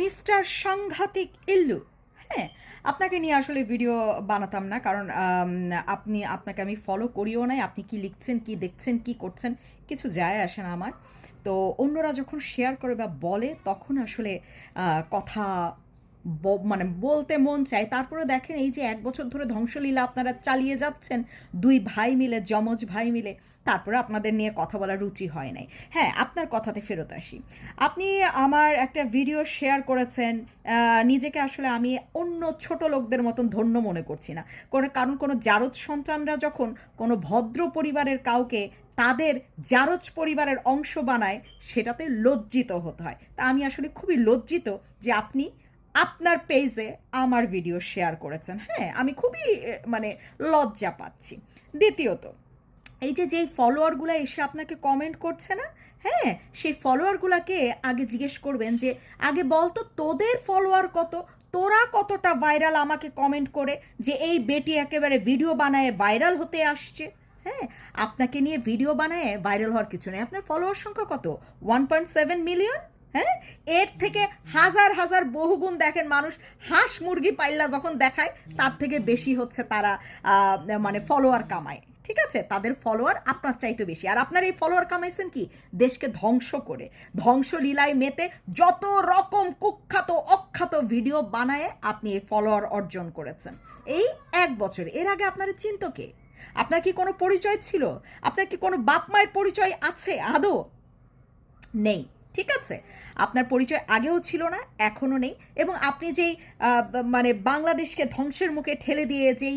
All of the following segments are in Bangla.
মিস্টার সাংঘাতিক ইল্লু। হ্যাঁ আপনাকে নিয়ে আসলে ভিডিও বানাতাম না, কারণ আপনি, আপনাকে আমি ফলো করিও নাই, আপনি কি লিখছেন, কি দেখছেন, কি করছেন, কিছু যায় আসে না আমার। তো অন্যরা যখন শেয়ার করে বা বলে, তখন আসলে কথা মানে বলতে মন চায়। তারপরে দেখেন এই যে এক বছর ধরে ধ্বংসলীলা আপনারা চালিয়ে যাচ্ছেন, দুই ভাই মিলে, যমজ ভাই মিলে, তারপরে আপনাদের নিয়ে কথা বলার রুচি হয় নাই। হ্যাঁ আপনার কথাতে ফেরত আসি। আপনি আমার একটা ভিডিও শেয়ার করেছেন নিজেকে আসলে আমি অন্য ছোট লোকদের মতন ধন্য মনে করছি না। কোনো কারণ কোনো জারদ সন্তানরা যখন কোনো ভদ্র পরিবারের কাউকে তাদের জারজ পরিবারের অংশ বানায়, সেটাতে লজ্জিত হতে হয়। তা আমি আসলে খুবই লজ্জিত যে আপনি আপনার পেজে আমার ভিডিও শেয়ার করেছেন। হ্যাঁ আমি খুবই মানে লজ্জা পাচ্ছি। দ্বিতীয়ত, এই যে, যেই ফলোয়ারগুলো এসে আপনাকে কমেন্ট করছে না হ্যাঁ সেই ফলোয়ারগুলোকে আগে জিজ্ঞেস করবেন যে, আগে বলতো তোদের ফলোয়ার কত? তোরা কতটা ভাইরাল আমাকে কমেন্ট করে যে, এই বেটি একেবারে ভিডিও বানায় ভাইরাল হতে আসছে। হ্যাঁ আপনাকে নিয়ে ভিডিও বানায় ভাইরাল হওয়ার কিছু নেই। আপনার ফলোয়ার সংখ্যা কত? ওয়ান পয়েন্ট সেভেন মিলিয়ন হ্যাঁ? এর থেকে হাজার হাজার বহুগুণ দেখেন মানুষ হাঁস মুরগি পাইলা যখন দেখায়, তার থেকে বেশি হচ্ছে তারা মানে ফলোয়ার কামায়। ঠিক আছে? তাদের ফলোয়ার আপনার চাইতে বেশি। আর আপনার এই ফলোয়ার কামাইছেন কি? দেশকে ধ্বংস করে। ধ্বংসলীলায় মেতে যত রকম কুখ্যাত, অখ্যাত ভিডিও বানায় আপনি এই ফলোয়ার অর্জন করেছেন। এই এক বছর। এর আগে আপনার চিন্ত কে? আপনার কি কোনো পরিচয় ছিল? আপনার কি কোনো বাপ মায়ের পরিচয় আছে আদৌ? নেই। ঠিক আছে? আপনার পরিচয় আগেও ছিল না, এখনও নেই এবং আপনি যেই মানে বাংলাদেশকে ধ্বংসের মুখে ঠেলে দিয়ে যেই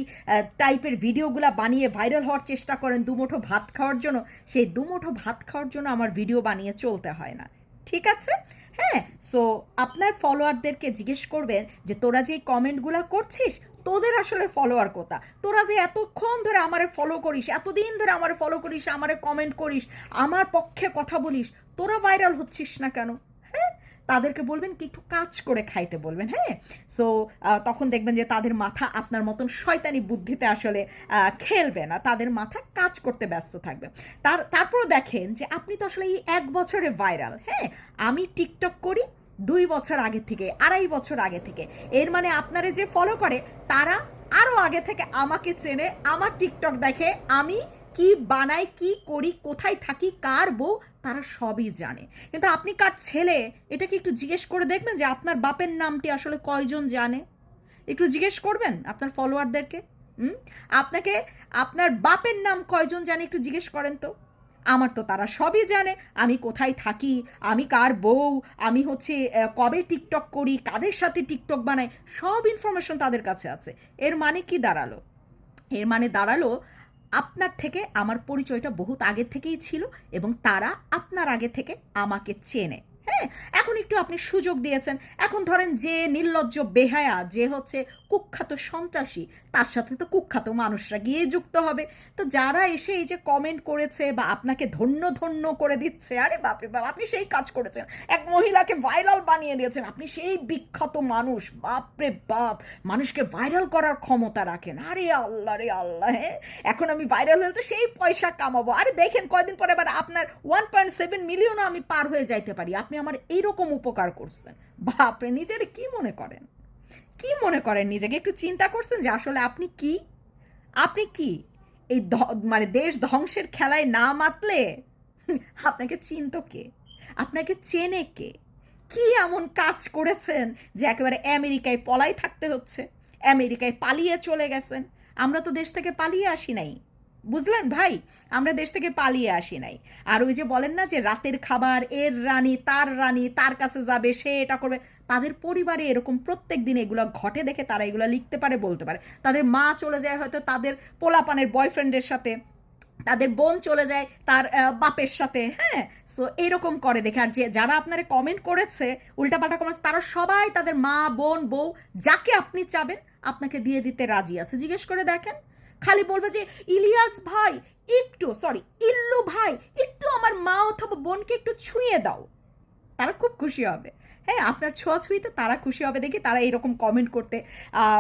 টাইপের ভিডিওগুলো বানিয়ে ভাইরাল হওয়ার চেষ্টা করেন দুমুঠো ভাত খাওয়ার জন্য, সেই দুমুঠো ভাত খাওয়ার জন্য আমার ভিডিও বানিয়ে চলতে হয় না। ঠিক আছে? হ্যাঁ সো আপনার ফলোয়ারদেরকে জিজ্ঞেস করবেন যে তোরা যে কমেন্টগুলো করছিস, তোদের আসলে ফলোয়ার কোথা? তোরা যে এতক্ষণ ধরে আমারে ফলো করিস, এতদিন ধরে আমারে ফলো করিস, আমারে কমেন্ট করিস, আমার পক্ষে কথা বলিস তোরা ভাইরাল হচ্ছিস না কেন? হ্যাঁ? তাদেরকে বলবেন কি, একটু কাজ করে খাইতে বলবেন হ্যাঁ? সো তখন দেখবেন যে তাদের মাথা আপনার মতন শয়তানি বুদ্ধিতে আসলে খেলবে না। তাদের মাথা কাজ করতে ব্যস্ত থাকবে। তার, তারপরও দেখেন যে আপনি তো আসলে এই এক বছরে ভাইরাল হ্যাঁ? আমি টিকটক করি দুই বছর আগে থেকে, আড়াই বছর আগে থেকে। এর মানে আপনারে যে ফলো করে, তারা আরও আগে থেকে আমাকে চেনে, আমার টিকটক দেখে আমি কি বানাই, কি করি, কোথায় থাকি, কার বউ, তারা সবই জানে। কিন্তু আপনি কার ছেলে, এটা কি একটু জিজ্ঞেস করে দেখবেন যে আপনার বাপের নামটি আসলে কয়জন জানে? একটু জিজ্ঞেস করবেন আপনার ফলোয়ারদেরকে? হুম? আপনাকে, আপনার বাপের নাম কয়জন জানে একটু জিজ্ঞেস করেন তো? আমার তো তারা সবই জানে, আমি কোথায় থাকি, আমি কার বউ, আমি হচ্ছে কবে টিকটক করি, কাদের সাথে টিকটক বানাই, সব ইনফরমেশন তাদের কাছে আছে। এর মানে কি দাঁড়াল? এর মানে দাঁড়াল আপনার থেকে আমার পরিচয়টা বহুত আগে থেকেই ছিল এবং তারা আপনার আগে থেকে আমাকে চেনে। হ্যাঁ? এখন একটু আপনি সুযোগ দিয়েছেন। এখন ধরেন যে নির্লজ্জ বেহায়া, যে হচ্ছে কুখ্যাত সন্ত্রাসী, তার সাথে তো কুখ্যাত মানুষরা গিয়ে যুক্ত হবে। তো যারা এসে এই যে কমেন্ট করেছে বা আপনাকে ধন্য ধন্য করে দিচ্ছে, আরে বাপরে বাপ, আপনি সেই কাজ করেছেন। এক মহিলাকে ভাইরাল বানিয়ে দিয়েছেন। আপনি সেই বিখ্যাত মানুষ, বাপরে বাপ, মানুষকে ভাইরাল করার ক্ষমতা রাখেন। আরে আল্লাহ রে আল্লাহ হ্যাঁ? এখন আমি ভাইরাল হলে তো সেই পয়সা কামাবো। আরে দেখেন, কয়দিন পরে আবার আপনার ওয়ান পয়েন্ট সেভেন মিলিয়নও আমি পার হয়ে যাইতে পারি। আপনি আমার এইরকম উপকার করছেন। বাপরে, নিজের কি মনে করেন? কি মনে করেন নিজেকে? একটু চিন্তা করছেন যে আসলে আপনি কি? আপনি কি? এই মানে দেশ ধ্বংসের খেলায় না মাতলে? আপনাকে চিনত কে? আপনাকে চেনে কে? কি এমন কাজ করেছেন যে একেবারে আমেরিকায় পলাই থাকতে হচ্ছে? আমেরিকায় পালিয়ে চলে গেছেন? আমরা তো দেশ থেকে পালিয়ে আসি নাই। বুঝলেন ভাই? আমরা দেশ থেকে পালিয়ে আসি নাই। আর ওই যে বলেন না যে রাতের খাবার, এর রানী, তার রানী, তার কাছে যাবে, সে এটা করবে। তাদের পরিবারে এরকম প্রত্যেক দিন এগুলো ঘটে দেখে তারা এগুলো লিখতে পারে, বলতে পারে। তাদের মা চলে যায় হয়তো তাদের পোলাপানের বয়ফ্রেন্ডের সাথে, তাদের বোন চলে যায় তার বাপের সাথে হ্যাঁ? সো এইরকম করে দেখে। আর যে, যারা আপনারে কমেন্ট করেছে, উল্টাপাল্টা কমেন্ট তারা সবাই তাদের মা, বোন, বউ, যাকে আপনি চাবেন, আপনাকে দিয়ে দিতে রাজি আছে। জিজ্ঞেস করে দেখেন। খালি বলবে যে, ইলিয়াস ভাই, একটু সরি ইল্লু ভাই, একটু আমার মা অথবা বোনকে একটু ছুঁয়ে দাও। তারা খুব খুশি হবে। হ্যাঁ আপনার ছোঁয়াছুঁইতে তারা খুশি হবে। দেখি তারা এরকম কমেন্ট করতে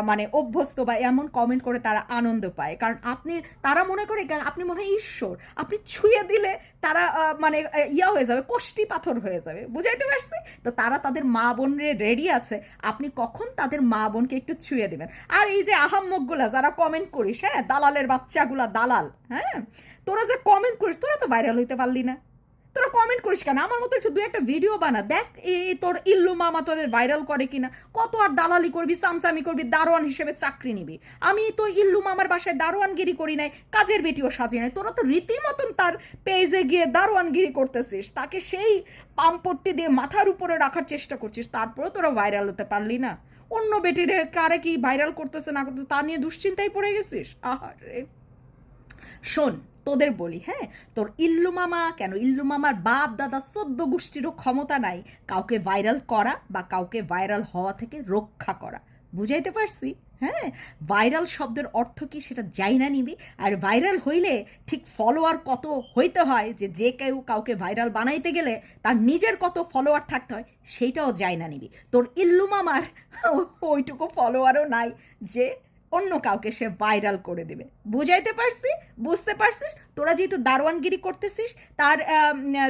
মানে অভ্যস্ত বা এমন কমেন্ট করে তারা আনন্দ পায়। কারণ আপনি, তারা মনে করে আপনি মনে হয় ঈশ্বর। আপনি ছুঁয়ে দিলে তারা মানে ইয়া হয়ে যাবে, কষ্টি পাথর হয়ে যাবে। বুঝাইতে পারছি? তো তারা তাদের মা বোনের রেডি আছে। আপনি কখন তাদের মা বোনকে একটু ছুঁয়ে দেবেন? আর এই যে আহাম্মকগুলা যারা কমেন্ট করিস হ্যাঁ? দালালের বাচ্চাগুলা দালাল হ্যাঁ? তোরা যে কমেন্ট করিস, তোরা তো ভাইরাল হইতে পারলি না। তোরা কমেন্ট করিস কেন? আমার মতো একটু দু একটা ভিডিও বানা। দেখ এই তোর ইল্লু মামা তোদের ভাইরাল করে কিনা। কত আর দালালি করবি চামচামি করবি, দারোয়ান হিসেবে চাকরি নিবি। আমি তো ইল্লু মামার বাসায় দারোয়ানগিরি করি নাই, কাজের ভিডিও সাজিয়ে নাই। তোরা তো রীতিমতন তার পেজে গিয়ে দারোয়ানগিরি করতেছিস। তাকে সেই পাম্পট্টি দিয়ে মাথার উপরে রাখার চেষ্টা করছিস। তারপরেও তোরা ভাইরাল হতে পারলি না। অন্য বেটিরে কারে কি ভাইরাল করতেছে না করতেছে তা নিয়ে দুশ্চিন্তায় পড়ে গেছিস? আহারে। শোন তোদের বলি হ্যাঁ? তোর ইল্লু মামা, কেন ইল্লু মামার বাপ, দাদা, সদ্য গোষ্ঠীরও ক্ষমতা নাই কাউকে ভাইরাল করা বা কাউকে ভাইরাল হওয়া থেকে রক্ষা করা। বুঝাইতে পারছি? হ্যাঁ? ভাইরাল শব্দের অর্থ কি সেটা যাই না নিবি। আর ভাইরাল হইলে ঠিক ফলোয়ার কত হইতে হয় যে যে কেউ কাউকে ভাইরাল বানাইতে গেলে তার নিজের কত ফলোয়ার থাকতে হয় সেইটাও যাই না নিবি। তোর ইল্লু মামার ওইটুকু ফলোয়ারও নাই যে অন্য কাউকে সে ভাইরাল করে দেবে। বুঝাইতে পারছি? বুঝতে পারছিস? তোরা যেহেতু দারোয়ানগিরি করতেছিস, তার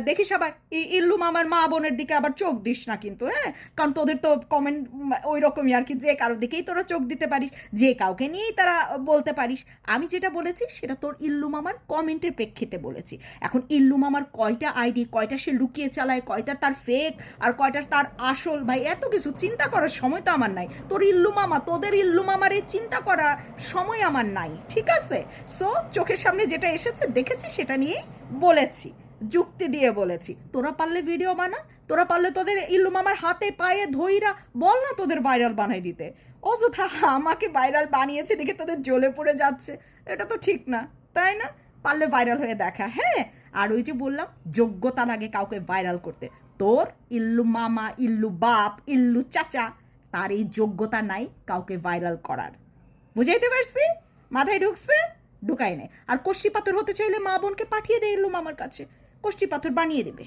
দেখিস আবার ই- ইল্লু মামার মা বোনের দিকে আবার চোখ দিস না কিন্তু হ্যাঁ? কারণ তোদের তো কমেন্ট ওই রকমই আর কি, যে কারোর দিকেই তোরা চোখ দিতে পারিস, যে কাউকে নিয়েই তারা বলতে পারিস। আমি যেটা বলেছি, সেটা তোর ইল্লু মামার কমেন্টের প্রেক্ষিতে বলেছি। এখন ইল্লু মামার কয়টা আইডি, কয়টা সে লুকিয়ে চালায়, কয়টা তার ফেক আর কয়টা তার আসল, ভাই, এত কিছু চিন্তা করার সময় তো আমার নাই। তোর ইল্লু মামা, তোদের ইল্লু মামার এই চিন্তা করার সময় আমার নাই, ঠিক আছে? সো চোখের সামনে যেটা এসেছে, দেখেছি, সেটা নিয়েই বলেছি, যুক্তি দিয়ে বলেছি। তোরা পারলে ভিডিও বানা, তোরা পারলে তোদের ইল্লু মামার হাতে, পায়ে ধইরা বল না তোদের ভাইরাল বানাই দিতে। অযথা আমাকে ভাইরাল বানিয়েছে দেখে তোদের জ্বলে পড়ে যাচ্ছে, এটা তো ঠিক না, তাই না? পারলে ভাইরাল হয়ে দেখা হ্যাঁ? আর ওই যে বললাম যোগ্যতা লাগে কাউকে ভাইরাল করতে। তোর ইল্লু মামা, ইল্লু বাপ, ইল্লু চাচা, তার এই যোগ্যতা নাই কাউকে ভাইরাল করার। বুঝাইতে পারছি? মাথায় ঢুকছে ঢুকাই নেই। আর কষ্টি পাথর হতে চাইলে মা বোনকে পাঠিয়ে দিয়ে এলো মামার কাছে। কষ্টি পাথর বানিয়ে দেবে।